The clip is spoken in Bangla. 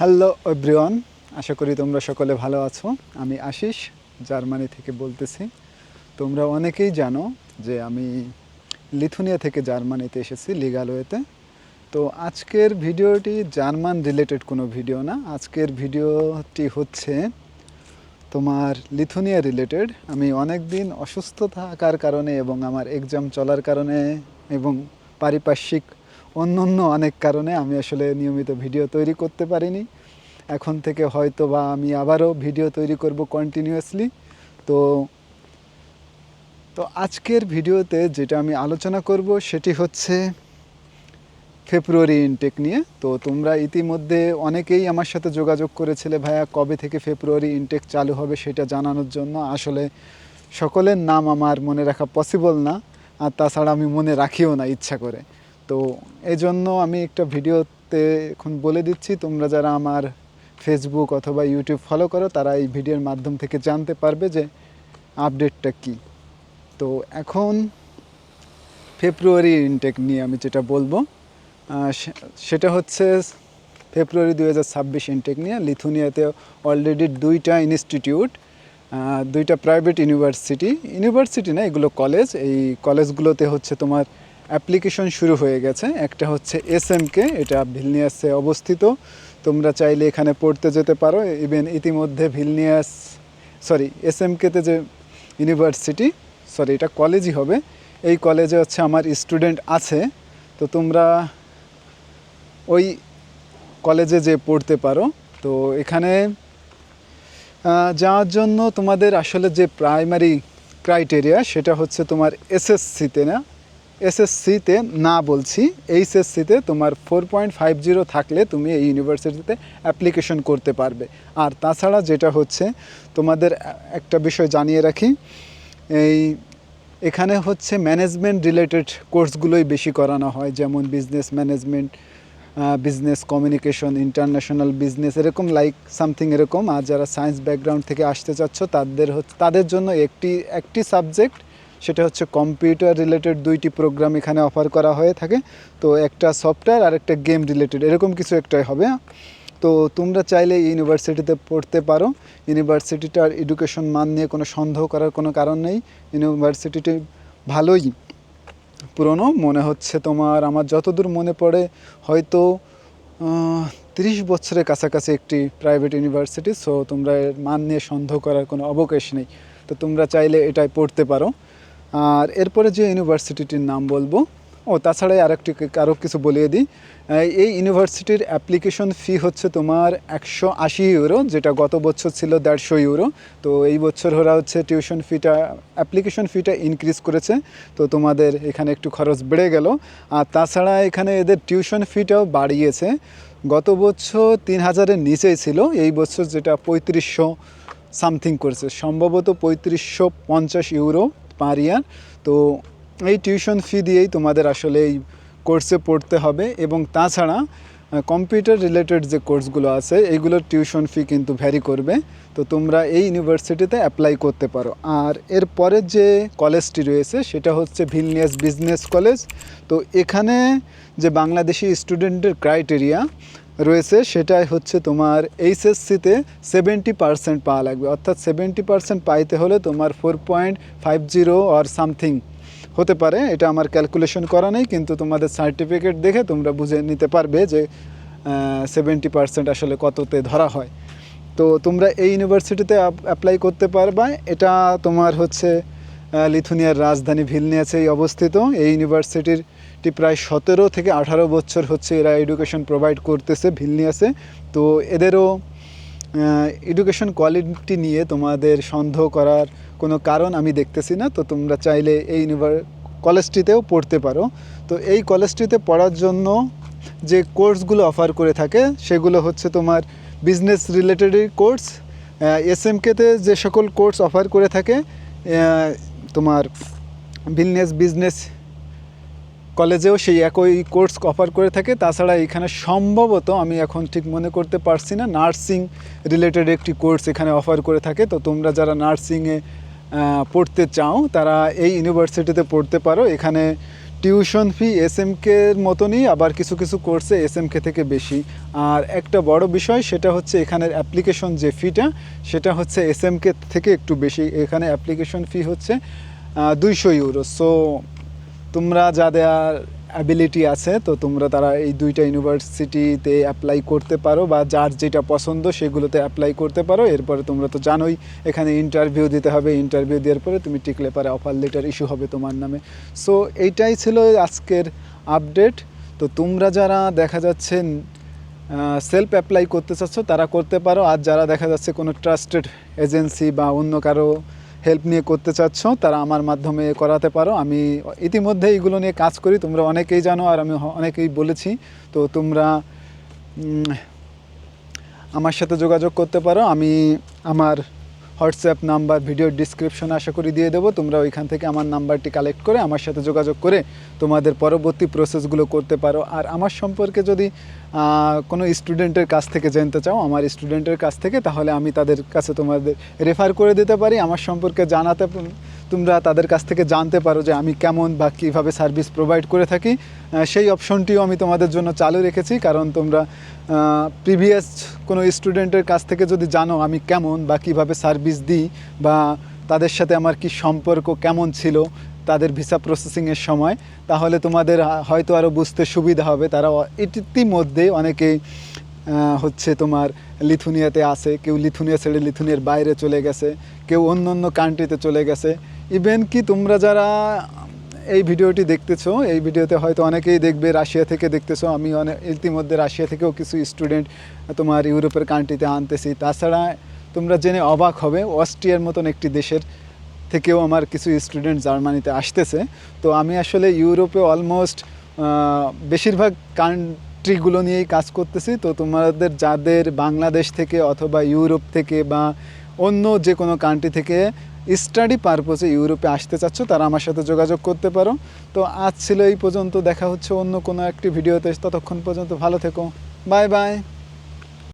হ্যালো এভরিওয়ান আশা করি তোমরা সকলে ভালো আছো। আমি আশিস, জার্মানি থেকে বলতেছি। তোমরা অনেকেই জানো যে আমি লিথুনিয়া থেকে জার্মানিতে এসেছি, লিগালোয়েতে। তো আজকের ভিডিওটি জার্মান রিলেটেড কোনো ভিডিও না। আজকের ভিডিওটি হচ্ছে তোমার লিথুনিয়া রিলেটেড আমি অনেক দিন অসুস্থ থাকার কারণে এবং আমার এক্সাম চলার কারণে এবং পারিপার্শ্বিক অন্য অন্য অনেক কারণে আমি আসলে নিয়মিত ভিডিও তৈরি করতে পারিনি। এখন থেকে হয়তো বা আমি আবারও ভিডিও তৈরি করব কন্টিনিউয়াসলি তো তো আজকের ভিডিওতে যেটা আমি আলোচনা করব সেটি হচ্ছে ফেব্রুয়ারি ইনটেক নিয়ে। তো তোমরা ইতিমধ্যে অনেকেই আমার সাথে যোগাযোগ করেছিলে, ভাইয়া, কবে থেকে ফেব্রুয়ারি ইনটেক চালু হবে সেটা জানানোর জন্য? আসলে সকলের নাম আমার মনে রাখা পসিবল না, আর তাছাড়া আমি মনে রাখিও না ইচ্ছা করে। তো এই জন্য আমি একটা ভিডিওতে এখন বলে দিচ্ছি, তোমরা যারা আমার ফেসবুক অথবা ইউটিউব ফলো করো, তারা এই ভিডিওর মাধ্যম থেকে জানতে পারবে যে আপডেটটা কি। তো এখন ফেব্রুয়ারি ইনটেক নিয়ে আমি যেটা বলব সেটা হচ্ছে ফেব্রুয়ারি দু হাজার ছাব্বিশ ইনটেক নিয়ে লিথুনিয়াতে অলরেডি দুইটা ইনস্টিটিউট দুইটা প্রাইভেট ইউনিভার্সিটি ইউনিভার্সিটি না, এগুলো কলেজ এই কলেজগুলোতে হচ্ছে তোমার অ্যাপ্লিকেশন শুরু হয়ে গেছে। একটা হচ্ছে এস কে এটা ভিলনিয়াসে অবস্থিত। তোমরা চাইলে এখানে পড়তে যেতে পারো। ইভেন ইতিমধ্যে ভিলনিয়াস সরি এস কেতে যে ইউনিভার্সিটি সরি এটা কলেজই হবে। এই কলেজে হচ্ছে আমার স্টুডেন্ট আছে। তো তোমরা ওই কলেজে যে পড়তে পারো। তো এখানে যাওয়ার জন্য তোমাদের আসলে যে প্রাইমারি ক্রাইটেরিয়া, সেটা হচ্ছে তোমার এসএসসিতে না? এসএসসিতে না বলছি, এইচএসসিতে তোমার ফোর পয়েন্ট ফাইভ জিরো থাকলে তুমি এই ইউনিভার্সিটিতে অ্যাপ্লিকেশন করতে পারবে। আর তাছাড়া যেটা হচ্ছে, তোমাদের একটা বিষয় জানিয়ে রাখি, এই এখানে হচ্ছে ম্যানেজমেন্ট রিলেটেড কোর্সগুলোই বেশি করানো হয়, যেমন business management business communication international business এরকম লাইক সামথিং এরকম। আর যারা সায়েন্স ব্যাকগ্রাউন্ড থেকে আসতে চাচ্ছ, তাদের হচ্ছে, তাদের জন্য একটি একটি সাবজেক্ট সেটা হচ্ছে কম্পিউটার রিলেটেড দুইটি প্রোগ্রাম এখানে অফার করা হয়ে থাকে। তো একটা সফটওয়্যার আর একটা গেম রিলেটেড এরকম কিছু একটাই হবে। তো তোমরা চাইলে ইউনিভার্সিটিতে পড়তে পারো। ইউনিভার্সিটিটার এডুকেশন মান নিয়ে কোনো সন্দেহ করার কোনো কারণ নেই। ইউনিভার্সিটিটি ভালোই পুরনো। মনে হচ্ছে তোমার, আমার যতদূর মনে পড়ে, হয়তো তিরিশ বছরের কাছাকাছি একটি প্রাইভেট ইউনিভার্সিটি সো তোমরা এর মান নিয়ে সন্দেহ করার কোনো অবকাশ নেই। তো তোমরা চাইলে এটাই পড়তে পারো। আর এরপরে যে ইউনিভার্সিটিটির নাম বলব, ও তাছাড়া আরেকটি আরও কিছু বলিয়ে দিই। এই ইউনিভার্সিটির অ্যাপ্লিকেশন ফি হচ্ছে তোমার একশো আশি ইউরো, যেটা গত বছর ছিল দেড়শো ইউরো। তো এই বছর ওরা হচ্ছে টিউশন ফিটা, অ্যাপ্লিকেশন ফিটা ইনক্রিজ করেছে। তো তোমাদের এখানে একটু খরচ বেড়ে গেল। আর তাছাড়া এখানে এদের টিউশন ফিটাও বাড়িয়েছে। গত বছর তিন হাজারের নিচেই ছিল, এই বছর যেটা পঁয়ত্রিশশো সামথিং করছে। সম্ভবত পঁয়ত্রিশশো পঞ্চাশ ইউরো। পার ইয়ার তো এই টিউশন ফি দিয়েই তোমাদের আসলে এই কোর্সে পড়তে হবে এবং তাছাড়া কম্পিউটার রিলেটেড যে কোর্সগুলো আছে এইগুলোর টিউশন ফি কিন্তু ভ্যারি করবে। তো তোমরা এই ইউনিভার্সিটিতে অ্যাপ্লাই করতে পারো। আর এর পরের যে কলেজটি রয়েছে, সেটা হচ্ছে ভিলনিয়াস বিজনেস কলেজ তো এখানে যে বাংলাদেশি স্টুডেন্টের ক্রাইটেরিয়া রয়েছে, সেটাই হচ্ছে তোমার এইচএসসিতে সেভেন্টি পার্সেন্ট পাওয়া লাগবে। অর্থাৎ সেভেন্টি পার্সেন্ট পাইতে হলে তোমার ফোর পয়েন্ট ফাইভ জিরো আর সামথিং হতে পারে। এটা আমার ক্যালকুলেশন করা নেই, কিন্তু তোমাদের সার্টিফিকেট দেখে তোমরা বুঝে নিতে পারবে যে সেভেন্টি পার্সেন্ট আসলে কততে ধরা হয়। তো তোমরা এই ইউনিভার্সিটিতে অ্যাপ্লাই করতে পারবা। এটা তোমার হচ্ছে লিথুনিয়ার রাজধানী ভিলনিয়াসেই অবস্থিত। এই ইউনিভার্সিটির প্রায় সতেরো থেকে আঠারো বছর হচ্ছে এরা এডুকেশন প্রোভাইড করতেছে ভিলনিয়াসে। তো এদেরও এডুকেশন কোয়ালিটি নিয়ে তোমাদের সন্দেহ করার কোনো কারণ আমি দেখতেছি না। তো তোমরা চাইলে এই ইউনিভার কলেজটিতেও পড়তে পারো। তো এই কলেজটিতে পড়ার জন্য যে কোর্সগুলো অফার করে থাকে, সেগুলো হচ্ছে তোমার business related course S M কেতে যে সকল কোর্স অফার করে থাকে তোমার বিজনেস বিজনেস কলেজেও সেই একই কোর্স অফার করে থাকে। তাছাড়া এখানে সম্ভবত আমি এখন ঠিক মনে করতে পারছি না নার্সিং রিলেটেড একটি কোর্স এখানে অফার করে থাকে। তো তোমরা যারা নার্সিংয়ে পড়তে চাও, তারা এই ইউনিভার্সিটিতে পড়তে পারো। এখানে টিউশন ফি এস এম কের মতনই, আবার কিছু কিছু কোর্সে এস এম কে থেকে বেশি। আর একটা বড় বিষয়, সেটা হচ্ছে এখানের অ্যাপ্লিকেশন যে ফিটা, সেটা হচ্ছে এস এম কে থেকে একটু বেশি। এখানে অ্যাপ্লিকেশন ফি হচ্ছে দুইশো ইউরো। সো তোমরা যাদের অ্যাবিলিটি আছে, তো তোমরা তারা এই দুইটা ইউনিভার্সিটিতে অ্যাপ্লাই করতে পারো বা যার যেটা পছন্দ সেগুলোতে অ্যাপ্লাই করতে পারো। এরপরে তোমরা তো জানোই, এখানে ইন্টারভিউ দিতে হবে। ইন্টারভিউ দেওয়ার পরে তুমি টিকলে পারে অফার লেটার ইস্যু হবে তোমার নামে। সো এইটাই ছিল আজকের আপডেট তো তোমরা যারা দেখা যাচ্ছে সেলফ অ্যাপ্লাই করতে চাচ্ছ, তারা করতে পারো। আর যারা দেখা যাচ্ছে কোনো ট্রাস্টেড এজেন্সি বা অন্য কারও হেল্প নিয়ে করতে চাচ্ছ, তারা আমার মাধ্যমে করাতে পারো। আমি ইতিমধ্যে এইগুলো নিয়ে কাজ করি, তোমরা অনেকেই জানো আর আমি অনেকেই বলেছি। তো তোমরা আমার সাথে যোগাযোগ করতে পারো। আমি আমার হোয়াটসঅ্যাপ নাম্বার ভিডিও ডিসক্রিপশন আশা করি দিয়ে দেবো। তোমরা ওইখান থেকে আমার নাম্বারটি কালেক্ট করে আমার সাথে যোগাযোগ করে তোমাদের পরবর্তী প্রসেসগুলো করতে পারো। আর আমার সম্পর্কে যদি কোনো স্টুডেন্টের কাছ থেকে জানতে চাও, আমার স্টুডেন্টের কাছ থেকে, তাহলে আমি তাদের কাছে তোমাদের রেফার করে দিতে পারি। আমার সম্পর্কে জানাতে তোমরা তাদের কাছ থেকে জানতে পারো যে আমি কেমন বা কীভাবে সার্ভিস প্রোভাইড করে থাকি। সেই অপশনটিও আমি তোমাদের জন্য চালু রেখেছি, কারণ তোমরা প্রিভিয়াস কোনো স্টুডেন্টের কাছ থেকে যদি জানো আমি কেমন বা কীভাবে সার্ভিস দিই বা তাদের সাথে আমার কি সম্পর্ক কেমন ছিল তাদের ভিসা প্রসেসিংয়ের সময়, তাহলে তোমাদের হয়তো আরও বুঝতে সুবিধা হবে। তারা ইতিমধ্যে অনেকেই হচ্ছে তোমার লিথুনিয়াতে আছে, কেউ লিথুনিয়া ছেড়ে লিথুনিয়ার বাইরে চলে গেছে, কেউ অন্য অন্য কান্ট্রিতে চলে গেছে। ইভেন কি তোমরা যারা এই ভিডিওটি দেখতেছো, এই ভিডিওতে হয়তো অনেকেই দেখবে রাশিয়া থেকে দেখতেছো, আমি অনেক ইতিমধ্যে রাশিয়া থেকেও কিছু স্টুডেন্ট তোমার ইউরোপের কান্ট্রিতে আনতেছি। তাছাড়া তোমরা জেনে অবাক হবে, অস্ট্রিয়ার মতন একটি দেশের থেকেও আমার কিছু স্টুডেন্ট জার্মানিতে আসতেছে। তো আমি আসলে ইউরোপে অলমোস্ট বেশিরভাগ কান্ট্রিগুলো নিয়েই কাজ করতেছি। তো তোমাদের যাদের বাংলাদেশ থেকে অথবা ইউরোপ থেকে বা অন্য যে কোনো কান্ট্রি থেকে স্টাডি পারপোজে ইউরোপে আসতে চাচ্ছ, তারা আমার সাথে যোগাযোগ করতে পারো। তো আজ ছিল এই পর্যন্ত, দেখা হচ্ছে অন্য কোনো একটি ভিডিওতে ততক্ষণ পর্যন্ত ভালো থেকো। Bye bye